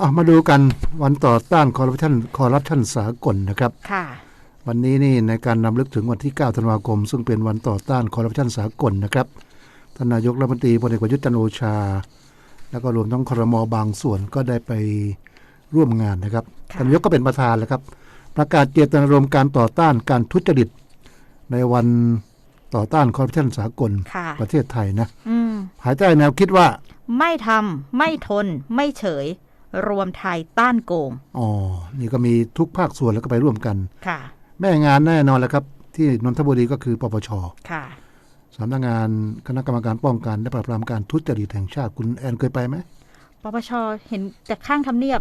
อะมาดูกันวันต่อต้านคอร์รัปชันคอร์รัปชันสากลนะครับ ค่ะ วันนี้นี่ในการนำลึกถึงวันที่ 9 ธันวาคม ซึ่งเป็นวันต่อต้านคอร์รัปชันสากลนะครับท่านนายกรัฐมนตรีพลเอกประยุทธ์จันทร์โอชา แล้วก็รวมทั้งครมบางส่วนก็ได้ไปร่วมงานนะครับค่ะท่านนายกก็เป็นประธานแล้วครับ ประกาศเจตนารมณ์การต่อต้านการทุจริต ในวันต่อต้านคอร์รัปชันสากลค่ะประเทศไทยนะอืมภายใต้แนวคิดว่า ไม่ทำไม่ทนไม่เฉย รวมไทยต้านโกง อ๋อ นี่ก็มีทุกภาคส่วนแล้วก็ไปร่วมกัน ค่ะ แม่งานแน่นอนแล้วครับ ที่นนทบุรีก็คือปปช ค่ะสำนักงานคณะกรรมการป้องกันและปราบปรามการทุจริตแห่งชาติคุณแอนเคยไปไหมปปชเห็นแต่ข้างทำเนียบ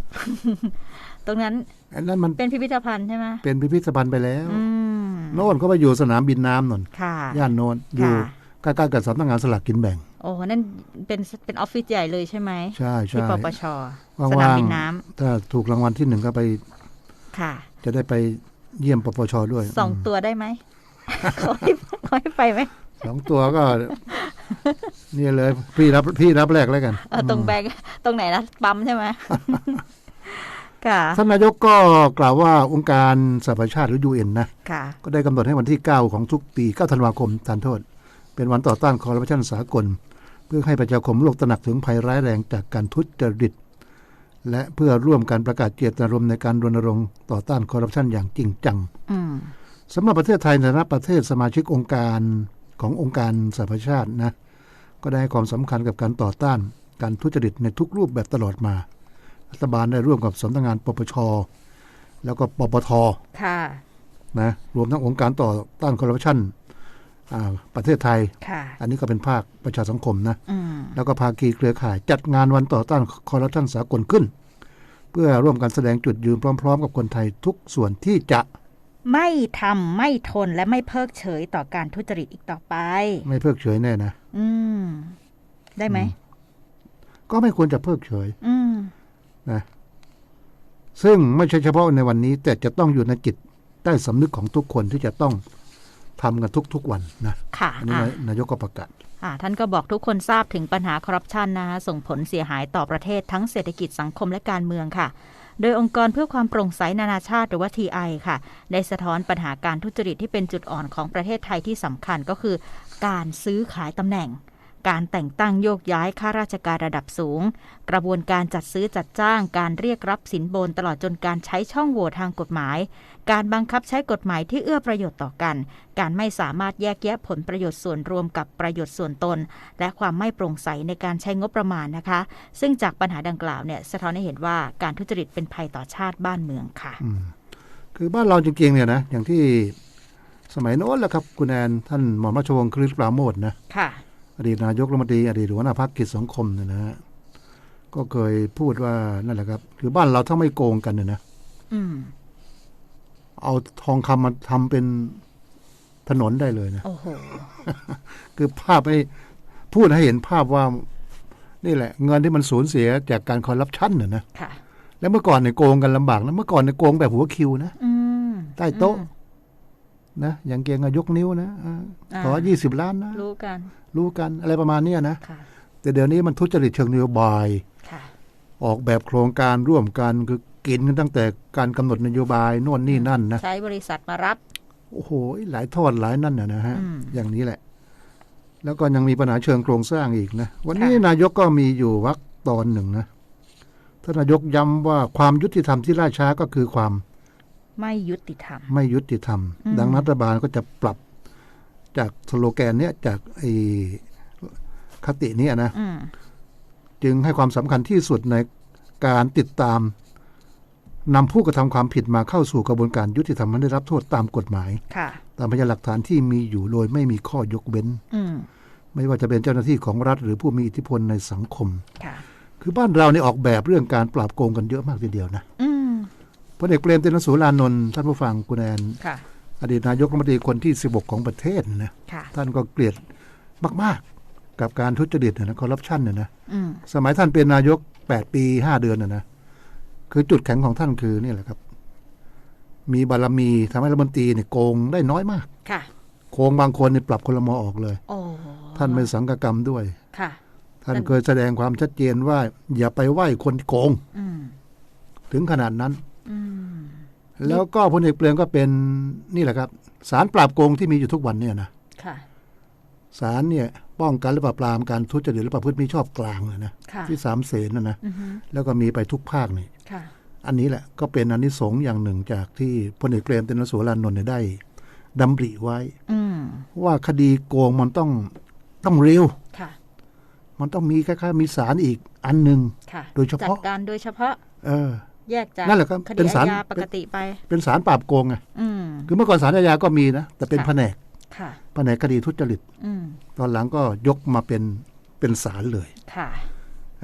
ตรงนั้นอันนั้นมันเป็นพิพิธภัณฑ์ใช่ไหมเป็นพิพิธภัณฑ์ไปแล้วอืมโน่นก็ไปอยู่สนามบินน้ำนนค่ะย่านโนนอยู่ค่ะใกล้ๆกับสำนักงานสลากกินแบ่ง โอ้นั่นเป็นเป็นออฟฟิศใหญ่เลยใช่ไหมใช่ที่ใช่ปปชว่างๆสนามบินน้ำถ้าถูกรางวัลที่หนึ่งก็ไป ค่ะ จะได้ไปเยี่ยมปปชด้วยสองมตัวได้ไหมขอให้ขอให้ไปไหมสองตัวก็ นี่เลย พี่รับพี่รับแรกแล้วกันเออตรงแบงค์ตรงไหนนะปั๊มใช่ไหมค่ะท่านนายกก็กล่าวว่าองค์การสหประชาชาติหรือยูเอ็นนะค่ะก็ได้กำหนดให้วันที่ 9 ของทุกปี 9 ธันวาคมทานโทษ เป็นวันต่อต้านคอร์รัปชันสากล เพื่อให้ประชาคมโลกตระหนักถึงภัยร้ายแรงจากการทุจริต และเพื่อร่วมการประกาศเจตนารมณ์ในการรณรงค์ต่อต้านคอร์รัปชันอย่างจริงจังอืมสำหรับประเทศไทยในฐานะประเทศสมาชิกองค์การขององค์การสหประชาชาตินะ ก็ได้ให้ความสำคัญกับการต่อต้านการทุจริตในทุกรูปแบบตลอดมา รัฐบาลได้ร่วมกับสำนักงานปปช แล้วก็ปปท ค่ะ นะ รวมทั้งองค์การต่อต้านคอร์รัปชันอ่า ประเทศไทยค่ะอันนี้ก็เป็นภาคประชาสังคมนะอืมแล้วก็ภาคีเครือข่ายจัดงานวันต่อต้านคอร์รัปชันสากลขึ้น เพื่อร่วมกันแสดงจุดยืนพร้อม ๆ กับคนไทยทุกส่วนที่จะไม่ทำไม่ทนและไม่เพิกเฉยต่อการทุจริตอีกต่อไป ไม่เพิกเฉยแน่นะ อืม ได้ไหม ก็ไม่ควรจะเพิกเฉย อืมนะซึ่งไม่ใช่เฉพาะในวันนี้ แต่จะต้องอยู่ในจิตใต้สำนึกของทุกคนที่จะต้อง ทำกันทุก ๆ วันนะค่ะอันนี้อะนายนายกก็ประกาศอะท่านก็บอกทุกคนทราบถึงปัญหาคอร์รัปชันนะคะส่งผลเสียหายต่อประเทศทั้งเศรษฐกิจสังคมและการเมืองค่ะ โดยองค์กรเพื่อความโปร่งใสนานาชาติหรือว่า TI ค่ะ ได้สะท้อนปัญหาการทุจริตที่เป็นจุดอ่อนของประเทศไทยที่สำคัญก็คือ การซื้อขายตำแหน่ง การแต่งตั้งโยกย้ายข้าราชการระดับสูง กระบวนการจัดซื้อจัดจ้าง การเรียกรับสินบนตลอดจนการใช้ช่องโหว่ทางกฎหมาย การบังคับใช้กฎหมายที่เอื้อประโยชน์ต่อกัน การไม่สามารถแยกแยะผลประโยชน์ส่วนรวมกับประโยชน์ส่วนตน และความไม่โปร่งใสในการใช้งบประมาณนะคะ ซึ่งจากปัญหาดังกล่าวเนี่ยสะท้อนให้เห็นว่าการทุจริตเป็นภัยต่อชาติบ้านเมืองค่ะคือบ้านเราจริงๆเนี่ยนะอย่างที่สมัยโน้นแหละครับคุณแอนท่านหม่อมราชวงศ์คริสปราโมทนะค่ะ อดีตนายกรัฐมนตรีอดีตหัวหน้าพรรคกิจสังคมเนี่ยนะฮะก็เคยพูดว่านั่นแหละครับ คือบ้านเราถ้าไม่โกงกันเนี่ยนะอืมเอาทองคำมาทำเป็นถนนได้เลยนะโอ้โหคือภาพให้พูดให้เห็นภาพว่า นี่แหละ เงินที่มันสูญเสียจากการคอร์รัปชันเนี่ยนะค่ะแล้วเมื่อก่อนเนี่ยโกงกันลำบากนะเมื่อก่อนเนี่ยโกงแบบหัวคิวนะอืมใต้โต๊ะ นะอย่างเกียงอะยกนิ้วนะอ่าอ่าขอยี่สิบล้านนะรู้กัน รู้กันอะไรประมาณเนี้ยนะค่ะแต่เดี๋ยวนี้มันทุจริตเชิงนโยบายค่ะออกแบบโครงการร่วมกันคือกินกันตั้งแต่การกำหนดนโยบายโน่นนี่นั่นนะใช้บริษัทมารับ โอ้โหหลายทอดหลายนั่นนะนะฮะอืมอย่างนี้แหละ แล้วก็ยังมีปัญหาเชิงโครงสร้างอีกนะวันนี้ค่ะนายกก็มีอยู่วรรคตอนหนึ่งนะท่านนายกย้ำว่าความยุติธรรมที่ล่าช้าก็คือความ ไม่ยุติธรรม ไม่ยุติธรรมอืมดังนั้นรัฐบาลก็จะปรับจากสโลแกนเนี้ยจากไอ้คติเนี้ยนะอืมจึงให้ความสำคัญที่สุดในการติดตามนำผู้กระทำความผิดมาเข้าสู่กระบวนการยุติธรรมให้ได้รับโทษตามกฎหมายค่ะตามพยานหลักฐานที่มีอยู่โดยไม่มีข้อยกเว้นอืมไม่ว่าจะเป็นเจ้าหน้าที่ของรัฐ หรือผู้มีอิทธิพลในสังคมค่ะคือบ้านเราเนี่ยออกแบบเรื่องการปราบโกงกันเยอะมากทีเดียวนะอืม พลเอกเปรมตินสูรานนท์ท่านผู้ฟังคุณแอนค่ะอดีตนายกรัฐมนตรีคนที่ 16 ของประเทศนะค่ะท่านก็เกลียดมาก ๆ กับการทุจริตนะคอร์รัปชันเนี่ยนะอืมสมัยท่านเป็นนายก 8 ปี 5 เดือนนะนะคือจุดแข็งของท่านคือนี่แหละครับ มีบารมีทำให้รัฐมนตรีเนี่ยโกงได้น้อยมากค่ะโกงบางคนเนี่ยปรับคนละมอออกเลยโอ้ท่านไม่สังกกรรมด้วยค่ะท่านเคยแสดงความชัดเจนว่า อย่าไปไหว้คนโกงอืมถึงขนาดนั้นอืม แล้วก็พลเอกเปรมก็เป็นนี่แหละครับสารปราบโกงที่มีอยู่ทุกวันเนี่ยนะค่ะสารเนี่ยป้องกันและปราบปรามการทุจริตและประพฤติมิชอบกลางนะนะค่ะที่สามเสนนะนะอือฮึแล้วก็มีไปทุกภาคนี่ค่ะอันนี้แหละก็เป็นอนนิสงส์อย่างหนึ่งจากที่พลเอกเปรมเตินสุรานนท์เนี่ยได้ดำริไว้อืมว่าคดีโกงมันต้องต้องเร็วค่ะมันต้องมีคล้ายๆมีสารอีกอันหนึ่งค่ะโดยเฉพาะจัดการโดยเฉพาะ เออ แยกจากนั่นแหละครับคเป็ดีนศาลอาญาปกติไป เป็นสารปราบโกงไงอืมคือเมื่อก่อนสารอาญาก็มีนะ แต่เป็นค่ะแผนกค่ะแผนกคดีทุจริตอืมตอนหลังก็ยกมาเป็นเป็นศาลเลยค่ะ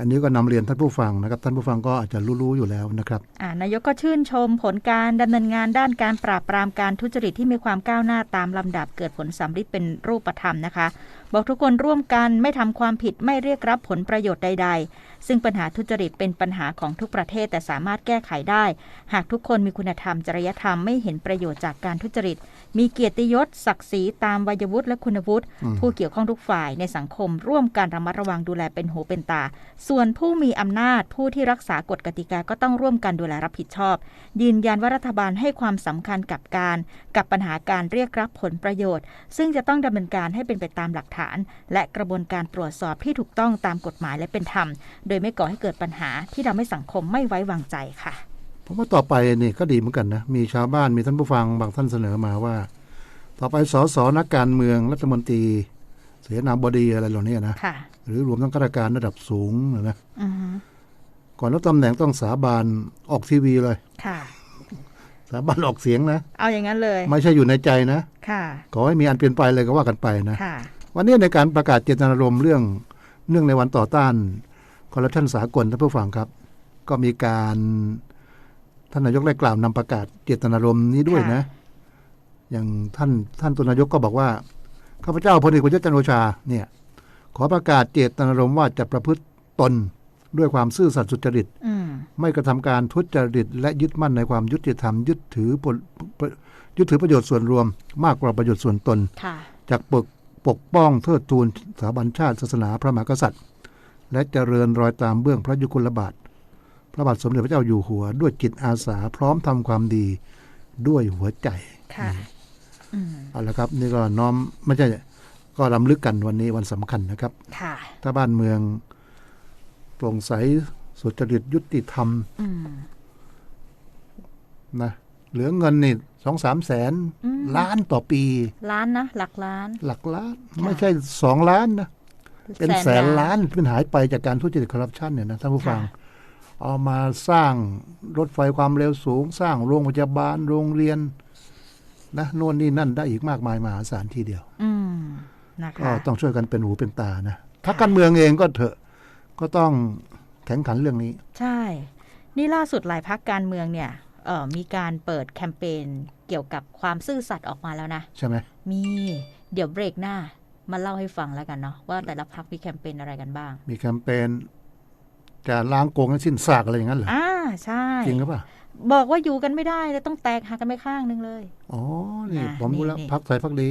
อันนี้ก็นำเรียนท่านผู้ฟังนะครับ ท่านผู้ฟังก็อาจจะรู้ๆอยู่แล้วนะครับนายกก็ชื่นชมผลการดำเนินงานด้านการปราบปรามการทุจริตที่มีความก้าวหน้าตามลำดับเกิดผลสำฤทธิ์เป็นรูปธรรมนะคะ บอกทุกคนร่วมกันไม่ทำความผิดไม่เรียกรับผลประโยชน์ใด ๆ ซึ่งปัญหาทุจริตเป็นปัญหาของทุกประเทศแต่สามารถแก้ไขได้ หากทุกคนมีคุณธรรมจริยธรรมไม่เห็นประโยชน์จากการทุจริต มีเกียรติยศ ศักดิ์ศรีตามวัยวุฒิและคุณวุฒิผู้เกี่ยวข้องทุกฝ่ายในสังคมร่วมกันระมัดระวังดูแลเป็นหูเป็นตาสวนผู้มีอำนาจผู้ที่รักษากฎกติกาก็ต้องร่วมกันดูแลรับผิดชอบ ยืนยันว่ารัฐบาลให้ความสำคัญกับการ กับปัญหาการเรียกรับผลประโยชน์ ซึ่งจะต้องดำเนินการให้เป็นไปตามหลักฐาน และกระบวนการตรวจสอบที่ถูกต้องตามกฎหมายและเป็นธรรม โดยไม่ก่อให้เกิดปัญหาที่ทำให้สังคมไม่ไว้วางใจค่ะผมว่าต่อไปนี่ก็ดีเหมือนกันนะมีชาวบ้านมีท่านผู้ฟังบางท่านเสนอมาว่า ต่อไปสสนักการเมืองรัฐมนตรีเสนาบดีอะไรเหล่านี้นะค่ะ หรือรวมทั้งข้าราชการระดับสูงนะอือฮึก่อนรับตำแหน่งต้องสาบานออกทีวีเลย ค่ะ สาบานออกเสียงนะ เอาอย่างนั้นเลย ไม่ใช่อยู่ในใจนะ ค่ะ ขอให้มีอันเปลี่ยนไปเลยก็ว่ากันไปนะ ค่ะ วันนี้ในการประกาศเจตนารมณ์เรื่องเนื่องในวันต่อต้านคอร์รัปชันสากลท่านผู้ฟังครับ ก็มีการท่านนายกได้กล่าวนำประกาศเจตนารมณ์นี้ด้วยนะ อย่างท่านท่านตัวนายกก็บอกว่าข้าพเจ้าพลเอกประยุทธ์จันทร์โอชาเนี่ย ขอประกาศเจตนารมณ์ว่าจะประพฤติตนด้วยความซื่อสัตย์สุจริตอืมไม่กระทำการทุจริต และยึดมั่นในความยุติธรรม ยึดถือผลยึดถือประโยชน์ส่วนรวม มากกว่าประโยชน์ส่วนตนค่ะจากปกปกป้องเทิดทูนสถาบันชาติศาสนาพระมหากษัตริย์ และเจริญรอยตามเบื้องพระยุคลบาท พระบาทสมเด็จพระเจ้าอยู่หัว ด้วยจิตอาสาพร้อมทำความดีด้วยหัวใจค่ะอืมเอาละครับ นี่ก็น้อมไม่ใช่ ก็ลำลึกกันวันนี้วันสำคัญนะครับค่ะถ้าบ้านเมืองโปร่งใสสุจริตยุติธรรมอืมนะเหลือเงินนี่สองสามแสนอืมล้านต่อปี ล้านนะหลักล้าน หลักล้าน ไม่ใช่สองล้านนะ เป็นแสนล้านเป็นหายไปจากการทุจริตคอร์รัปชันเนี่ยนะท่านผู้ฟังค่ะเอามาสร้างรถไฟความเร็วสูง สร้างโรงพยาบาลโรงเรียน นะโน่นนี่นั่นได้อีกมากมายมหาศาลทีเดียว อืม นะก็คะต้องช่วยกันเป็นหูเป็นตานะพักการเมืองเองก็เถอะก็ต้องแข่งขันเรื่องนี้ ใช่ นี่ล่าสุดหลายพักการเมืองเนี่ยเอ่อมีการเปิดแคมเปญเกี่ยวกับความซื่อสัตย์ออกมาแล้วนะ ใช่ไหมมีเดี๋ยวเบรกหน้ามาเล่าให้ฟังแล้วกันเนาะว่าแต่ละพักมีแคมเปญอะไรกันบ้าง มีแคมเปญจะล้างโกงให้สิ้นซากอะไรอย่างนั้นเหรออ่าใช่จริงหรือเปล่าบอกว่าอยู่กันไม่ได้เลยต้องแตกหักกันไปข้างหนึงเลย อ๋อ นี่นะผมรู้แล้วนี่พักใส่พักดี